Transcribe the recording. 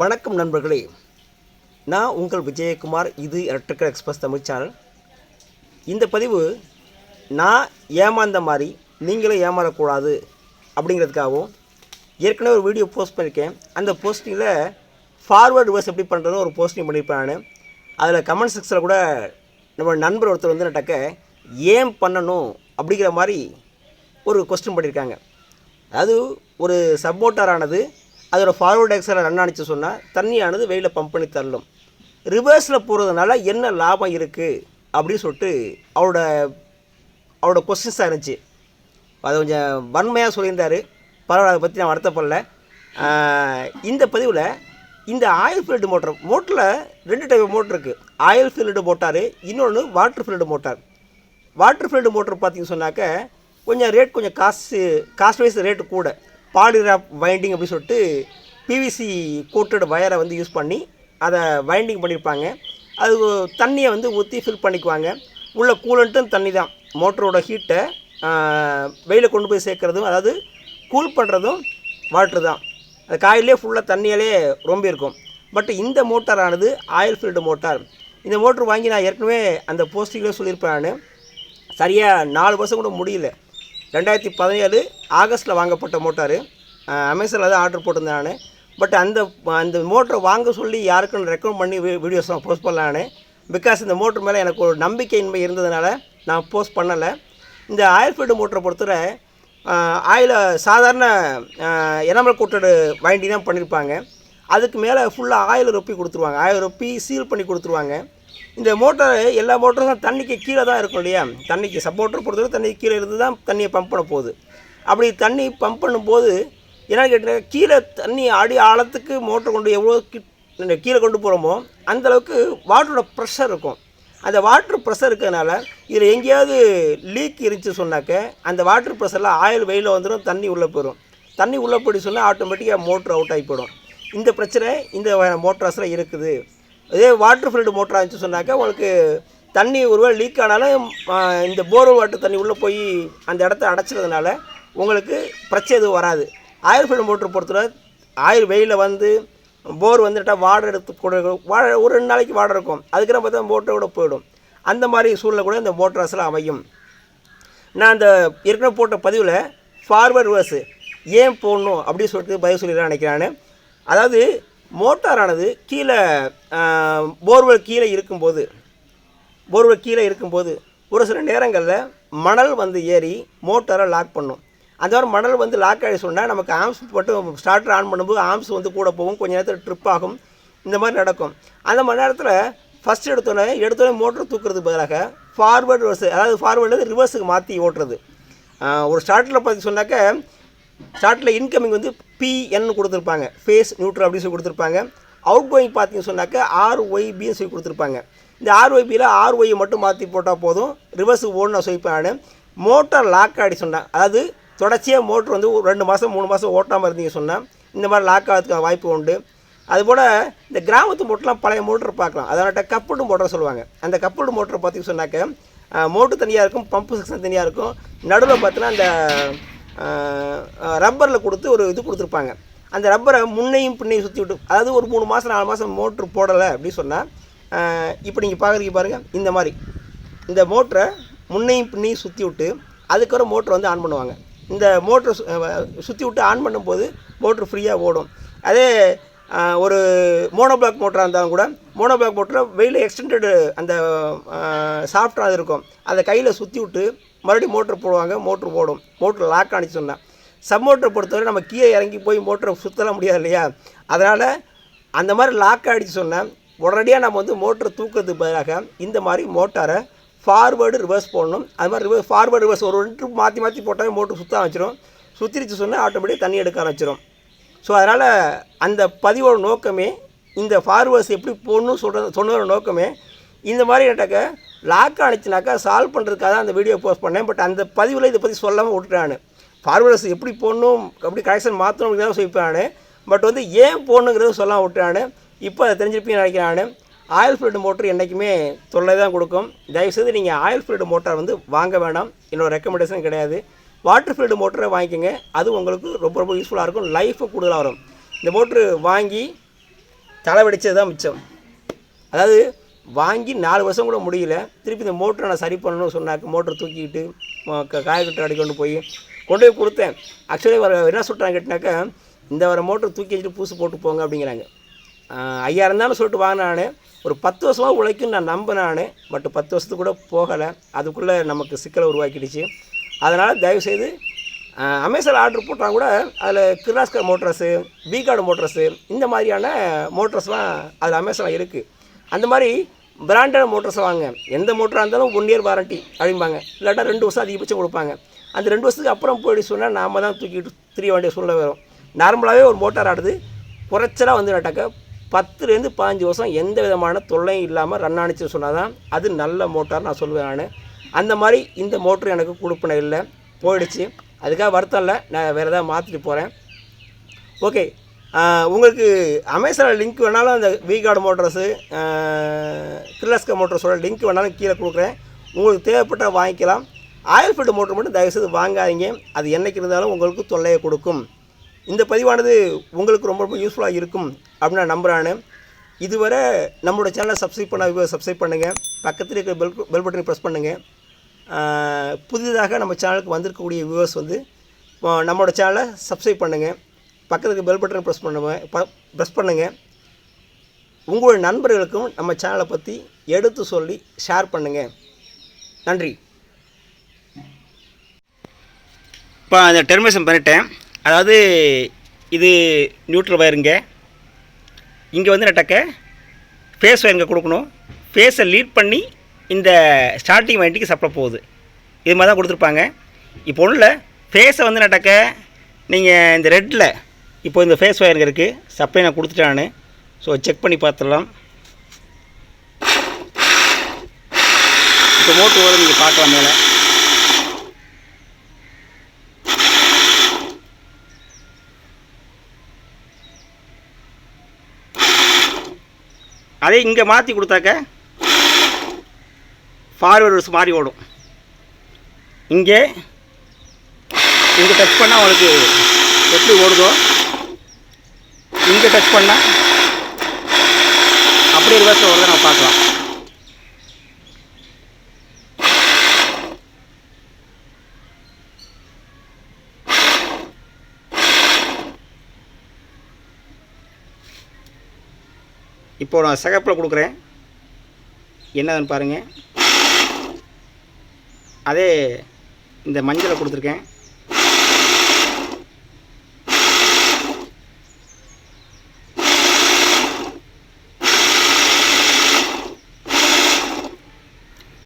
வணக்கம் நண்பர்களே. நான் உங்கள் விஜயகுமார் இது எலக்ட்ரிக்கல் எக்ஸ்பிரஸ் தமிழ் சேனல். இந்த பதிவு நான் ஏமாந்த மாதிரி நீங்களும் ஏமாறக்கூடாது அப்படிங்கிறதுக்காகவும் ஏற்கனவே ஒரு வீடியோ போஸ்ட் பண்ணியிருக்கேன். அந்த போஸ்டிங்கில் ஃபார்வர்டு வேர்ஸ் எப்படி பண்ணுறதுன்னு ஒரு போஸ்டிங் பண்ணியிருப்பேன் நான். அதில் கமெண்ட் செக்ஷனில் கூட நம்ம நண்பர் ஒருத்தர் வந்து நட்டக்க ஏன் பண்ணணும்? அப்படிங்கிற மாதிரி ஒரு கொஸ்டின் பண்ணியிருக்காங்க. அதாவது ஒரு சப்போர்ட்டரானது அதோட ஃபார்வர்ட் எக்ஸில் ரன் அடிச்சு சொன்னால் தண்ணியானது வெயிலில் பம்ப் பண்ணி தள்ளும். ரிவர்ஸில் போகிறதுனால என்ன லாபம் இருக்குது அப்படின்னு சொல்லிட்டு அவரோட அவரோட கொஸ்டின்ஸாக இருந்துச்சு. அதை கொஞ்சம் வன்மையாக சொல்லியிருந்தார். பரவாயில்ல அதை பற்றி நான் வருத்தப்படல. இந்த பதிவில் இந்த ஆயில் ஃபீல்டு மோட்டர் மோட்டரில் ரெண்டு டைப் மோட்டர் இருக்குது ஆயில் ஃபீல்டு மோட்டார் இன்னொன்று water field motor water field motor பார்த்தீங்க சொன்னாக்க கொஞ்சம் ரேட் கொஞ்சம் காசு காஸ்ட் வைஸ் ரேட்டு கூட. பாலிராப் வைண்டிங் அப்படின்னு சொல்லிட்டு பிவிசி கோட்டட் வயரை வந்து யூஸ் பண்ணி அதை வைண்டிங் பண்ணியிருப்பாங்க அது தண்ணியை வந்து ஊற்றி ஃபில் பண்ணிக்குவாங்க. உள்ள கூலண்ட்டும் தண்ணி தான். மோட்டரோட ஹீட்டை வெயில கொண்டு போய் சேர்க்குறதும் அதாவது கூல் பண்ணுறதும் வாட்ரு தான். அது காயிலே ஃபுல்லாக தண்ணியாலே ரொம்ப இருக்கும். பட் இந்த மோட்டாரானது ஆயில் ஃபீல்டு மோட்டார் இந்த மோட்ரு வாங்கி நான் ஏற்கனவே அந்த போஸ்டிங்கில் சொல்லியிருப்பேன் நான். சரியாக நாலு வருஷம் கூட முடியல. ரெண்டாயிரத்தி பதினேழு ஆகஸ்ட்டில் வாங்கப்பட்ட மோட்டார் அமேசானில் தான் ஆர்டர் போட்டிருந்தேன் நான். பட் அந்த அந்த மோட்டரை வாங்க சொல்லி யாருக்கும் ரெக்கமெண்ட் பண்ணி வீடியோஸ் நான் போஸ்ட் பண்ணலான்னு பிகாஸ் இந்த மோட்டர் மேலே எனக்கு ஒரு நம்பிக்கையின்மை இருந்ததுனால நான் போஸ்ட் பண்ணலை. இந்த ஆயில் ஃபீல்டு மோட்டரை பொறுத்தவரை ஆயில் சாதாரண எனமல் கோட்டடு வாங்கி தான் பண்ணியிருப்பாங்க அதுக்கு மேலே ஃபுல்லாக ஆயில் ரொப்பி கொடுத்துருவாங்க. ஆயில் ரொப்பி சீல் பண்ணி கொடுத்துருவாங்க. இந்த மோட்டர் எல்லா மோட்டரும் தண்ணிக்கு கீழே தான் இருக்கும் இல்லையா? தண்ணிக்கு சப்போர்ட்டர் பொறுத்தவரை தண்ணிக்கு கீழே இருந்து தான் தண்ணியை பம்ப் பண்ண போகுது. அப்படி தண்ணி பம்ப் பண்ணும்போது என்னென்னு கேட்டிங்கன்னா கீழே தண்ணி அடி ஆழத்துக்கு மோட்டர் கொண்டு எவ்வளோ கி- கீழே கொண்டு போகிறோமோ அந்தளவுக்கு வாட்டரோட ப்ரெஷர் இருக்கும். அந்த வாட்ரு ப்ரெஷர் இருக்கிறதுனால இதில் எங்கேயாவது லீக் இருந்துச்சு சொன்னாக்க அந்த வாட்டர் ப்ரெஷரில் ஆயில் வெயிலில் வந்துடும் தண்ணி உள்ளே போயிடும் தண்ணி உள்ளே போய் சொன்னால் ஆட்டோமேட்டிக்காக மோட்ரு அவுட் ஆகி போயிடும். இந்த பிரச்சனை இந்த மோட்டார்ஸில் இருக்குது. இதே வாட்டர் ஃபீல்டு மோட்டராக இருந்துச்சு சொன்னாக்க உங்களுக்கு தண்ணி ஒருவேளை லீக் ஆனாலும் இந்த போர்வெல் வாட்டர் தண்ணி உள்ளே போய் அந்த இடத்த அடைச்சதுனால உங்களுக்கு பிரச்சனை எதுவும் வராது. ஆயில் ஃபீல்டு மோட்டர் பொறுத்தவரை ஆயில் வெயிலில் வந்து போர் வந்துட்டா வாடர் எடுத்து கூட வாட ஒரு ரெண்டு நாளைக்கு வாடர் இருக்கும். அதுக்கப்புறம் பார்த்தா மோட்டரோட போயிடும். அந்த மாதிரி சூழ்நிலை கூட இந்த மோட்டர்ஸில் அமையும். நான் அந்த ஏற்கனவே போட்ட பதிவில் ஃபார்வர்ட் வேர்ஸு ஏன் போடணும் அப்படின்னு சொல்லிட்டு பதிவு சொல்லிடலாம் நினைக்கிறான்னு அதாவது மோட்டாரானது கீழே போர்வெல் கீழே இருக்கும்போது போர்வெல் கீழே இருக்கும்போது ஒரு சில நேரங்களில் மணல் வந்து ஏறி மோட்டாரை லாக் பண்ணும். அந்த மாதிரி மணல் வந்து லாக் ஆகி சொன்னால் நமக்கு ஆம்ஸ் போட்டு ஸ்டார்டர் ஆன் பண்ணும்போது ஆம்ஸ் வந்து கூட போகும். கொஞ்ச நேரத்தில் ட்ரிப் ஆகும். இந்த மாதிரி நடக்கும். அந்த மணி நேரத்தில் ஃபஸ்ட் எடுத்தோன்னே எடுத்தோடனே மோட்டர் தூக்குறதுக்கு பதிலாக ஃபார்வர்டு ரிவர்ஸ் அதாவது ஃபார்வர்டு ரிவர்ஸுக்கு மாற்றி ஓட்டுறது. ஒரு ஸ்டார்டரில் பார்த்து சொன்னாக்க ஸ்டார்ட்டில் இன்கமிங் வந்து பிஎன் கொடுத்துருப்பாங்க. ஃபேஸ் நியூட்ரல் அப்படின்னு சொல்லி கொடுத்துருப்பாங்க. அவுட் கோயிங் பார்த்தீங்கன்னு சொன்னாக்க ஆர்ஒய்பின்னு சொல்லி கொடுத்துருப்பாங்க. இந்த ஆர்ஒய்பியில் ஆர்ஒய் மட்டும் மாற்றி போட்டால் போதும். ரிவர்ஸ் ஓடணும் சொல்லிப்பேன் நான். மோட்டார் லாக் ஆடி சொன்னேன் அதாவது தொடர்ச்சியாக மோட்ரு வந்து ஒரு ரெண்டு மாதம் மூணு மாதம் ஓட்டாமல் இருந்தீங்க சொன்னால் இந்த மாதிரி லாக் ஆகிறதுக்கு வாய்ப்பு உண்டு. அதுபோல் இந்த கிராமத்து மோட்டர்லாம் பழைய மோட்டர் பார்க்கலாம். அதனால கப்புடு மோட்டர் சொல்லுவாங்க. அந்த கப்புடு மோட்டர் பார்த்தீங்கன்னு சொன்னாக்க மோட்டர் தனியாக இருக்கும் பம்பு செக்ஷன் தனியாக இருக்கும். நடுவில் பார்த்தீங்கன்னா அந்த ரப்பரில் கொடுத்து ஒரு இது கொடுத்துருப்பாங்க. அந்த ரப்பரை முன்னையும் பின்னையும் சுற்றி விட்டு அதாவது ஒரு மூணு மாதம் நாலு மாதம் மோட்ரு போடலை அப்படின்னு சொன்னால் இப்போ நீங்கள் பார்க்குறீங்க பாருங்கள் இந்த மாதிரி. இந்த மோட்டரை முன்னையும் பின்னையும் சுற்றி விட்டு அதுக்கப்புறம் மோட்ரு வந்து ஆன் பண்ணுவாங்க. இந்த மோட்ரு சுற்றி விட்டு ஆன் பண்ணும்போது மோட்ரு ஃப்ரீயாக ஓடும். அதே ஒரு மோனோ பிளாக் மோட்டராக இருந்தாலும் கூட மோனோ பிளாக் மோட்டரில் வெயில் எக்ஸ்டெண்டடு அந்த சாஃப்டாக இருக்கும். அதை கையில் சுற்றி விட்டு மறுபடியும் மோட்ரு போடுவாங்க மோட்ரு போடும். மோட்ரு லாக் ஆனிச்சு சொன்னேன். சப் மோட்டரை பொறுத்தவரை நம்ம கீழே இறங்கி போய் மோட்டரை சுற்றலாம் முடியாது இல்லையா? அதனால் அந்த மாதிரி லாக் ஆகிடுச்சு சொன்னேன். உடனடியாக நம்ம வந்து மோட்டரை தூக்கிறதுக்கு பதிலாக இந்த மாதிரி மோட்டாரை ஃபார்வேர்டு ரிவர்ஸ் போடணும். அது மாதிரி ரிவர்ஸ் ஃபார்வேர்டு ரிவர்ஸ் ஒரு ரெண்டு மாற்றி மாற்றி போட்டாலே மோட்டர் சுற்ற ஆரம்பிச்சிடும் சுற்றிருச்சு சொன்னால் ஆட்டோமேட்டிக் தண்ணி எடுக்க ஆரம்பிச்சிடும் ஸோ அதனால் அந்த பதிவோட நோக்கமே இந்த ஃபார்வர்ஸ் எப்படி போடணும் சொல்கிற சொன்னதோட நோக்கமே இந்த மாதிரி கேட்டாக்க லாக் ஆனிச்சுனாக்கா சால்வ் பண்ணுறதுக்காக தான் அந்த வீடியோ போஸ்ட் பண்ணேன். பட் அந்த பதிவில் இதை பற்றி சொல்லாமல் விட்டுட்டேன் நான். எப்படி போடணும் எப்படி கனெக்ஷன் மாற்றணும் அப்படின்னு சொல்லிப்பேன் பட் வந்து ஏன் போடணுங்கிறது சொல்லாமல் விட்டுறானு இப்போ அதை தெரிஞ்சிருப்பீங்கன்னு நினைக்கிறானு ஆயில் ஃபீல்டு மோட்டர் என்றைக்குமே தொல்லை தான் கொடுக்கும். தயவுசெய்து நீங்கள் ஆயில் ஃபீல்டு மோட்டார் வந்து வாங்க வேண்டாம் என்னோடய ரெக்கமெண்டேஷன் கிடையாது. வாட்டர் ஃபீல்டு மோட்டரை வாங்கிக்கோங்க. அது உங்களுக்கு ரொம்ப ரொம்ப யூஸ்ஃபுல்லாக இருக்கும். லைஃபு கூடுதலாக வரும். இந்த மோட்ரு வாங்கி தலை தான் மிச்சம். அதாவது வாங்கி நாலு வருஷம் கூட முடியல. திருப்பி இந்த மோட்டரை நான் சரி பண்ணணும்னு சொன்னாக்க மோட்டர் தூக்கிக்கிட்டு காயக்கட்டை க- கொண்டு போய் கொண்டு போய் கொடுத்தேன். ஆக்சுவலி வர என்ன சொல்கிறாங்க கேட்டினாக்கா இந்த வர மோட்டர் தூக்கி வச்சுட்டு பூசு போட்டு போங்க அப்படிங்கிறாங்க. ஐயாயிரம் தானே சொல்லிட்டு வாங்கினானே ஒரு பத்து வருஷமாக உழைக்கும் நான் நம்பினானே பட் பத்து வருஷத்துக்கு கூட போகலை. அதுக்குள்ளே நமக்கு சிக்கலை உருவாக்கிடுச்சு. அதனால் தயவுசெய்து அமேசான் ஆர்டர் போட்டால் கூட அதில் கிர்லாஸ்கர் மோட்டர்ஸு பீகார்டு மோட்டர்ஸு இந்த மாதிரியான மோட்டர்ஸ்லாம் அதில் அமேசானில் இருக்குது அந்த மாதிரி பிராண்டட் மோட்டர்ஸ் வாங்க. எந்த மோட்டராக இருந்தாலும் ஒன் இயர் வாரண்ட்டி அப்படிம்பாங்க. இல்லாட்டா ரெண்டு வருஷம் அதிகபட்சம் கொடுப்பாங்க. அந்த ரெண்டு வருஷத்துக்கு அப்புறம் போயிட்டு சொன்னால் நாம தான் தூக்கிட்டு திரிய வேண்டிய சூழ்நிலை வரும். நார்மலாகவே ஒரு மோட்டார் ஆடுது. குறைச்சலாக வந்து நட்டாக்க பத்துலேருந்து பாஞ்சு வருஷம் எந்த விதமான தொல்லையும் இல்லாமல் ரன் ஆனிச்சுன்னு சொன்னால் தான் அது நல்ல மோட்டார் நான் சொல்லுவேன் நான். அந்த மாதிரி இந்த மோட்ரு எனக்கு கொடுப்பின இல்லை. போயிடுச்சு. அதுக்காக வருத்தம் இல்லை. நான் வேறு ஏதாவது மாற்றிட்டு போகிறேன் ஓகே உங்களுக்கு அமேசானில் லிங்க் வேணாலும் அந்த விகார்டு மோட்டர்ஸு கிர்லஸ்கர் மோட்டர்ஸோட லிங்க் வேணாலும் கீழே கொடுக்குறேன். உங்களுக்கு தேவைப்பட்டால் வாங்கிக்கலாம். ஆயில் ஃபில்டர் மோட்டர் மட்டும் தயவுசெய்து வாங்காதீங்க. அது என்னைக்கு இருந்தாலும் உங்களுக்கு தொல்லையை கொடுக்கும். இந்த பதிவானது உங்களுக்கு ரொம்ப ரொம்ப யூஸ்ஃபுல்லாக இருக்கும் அப்படின்னு நான் நம்புகிறேன் இதுவரை நம்மளோட சேனலை சப்ஸ்கிரைப் பண்ண சப்ஸ்கிரைப் பண்ணுங்கள் பக்கத்தில் இருக்கிற பெல் பெல் பட்டனை ப்ரெஸ் பண்ணுங்கள் புதிதாக நம்ம சேனலுக்கு வந்திருக்கக்கூடிய வியூவர்ஸ் வந்து நம்மளோட சேனலை சப்ஸ்கிரைப் பண்ணுங்கள் பக்கத்துக்கு பெல் பட்டனை ப்ரெஸ் பண்ணுங்க ப்ரெஸ் பண்ணுங்கள் உங்களுடைய நண்பர்களுக்கும் நம்ம சேனலை பற்றி எடுத்து சொல்லி ஷேர் பண்ணுங்கள் நன்றி. இப்போ அந்த டெர்மினேஷன் பண்ணிட்டேன். அதாவது இது நியூட்ரல் வயருங்க இங்கே. வந்து நட்டக்க ஃபேஸ் வயருங்க கொடுக்கணும். ஃபேஸை லீட் பண்ணி இந்த ஸ்டார்டிங் வண்டிக்கு சப்ளை போகுது. இது மாதிரி தான் கொடுத்துருப்பாங்க. இப்போ ஒன்றும் இல்லை. ஃபேஸை வந்து நட்டக்க நீங்கள் இந்த ரெட்டில் இப்போ இந்த ஃபேஸ் வயருங்க இருக்குது சப்ளை நான் கொடுத்துட்டானு ஸோ செக் பண்ணி பார்த்துடலாம். இப்போ மோட்டு வரும் நீங்கள் பார்க்கலாம் மேலே. அதே இங்கே மாற்றி கொடுத்தாக்க ஃபார்வர்ஸ் மாதிரி ஓடும். இங்கே இங்கே டச் பண்ணால் உங்களுக்கு எப்படி ஓடுதோ இங்கே டச் பண்ணால் அப்படியே ரிவர்ஸில் ஓடுறத நம்ம பார்க்கலாம். இப்போ நான் சிகப்பில் கொடுக்குறேன். என்னதுன்னு பாருங்கள் அதே இந்த மஞ்சளை கொடுத்துருக்கேன்.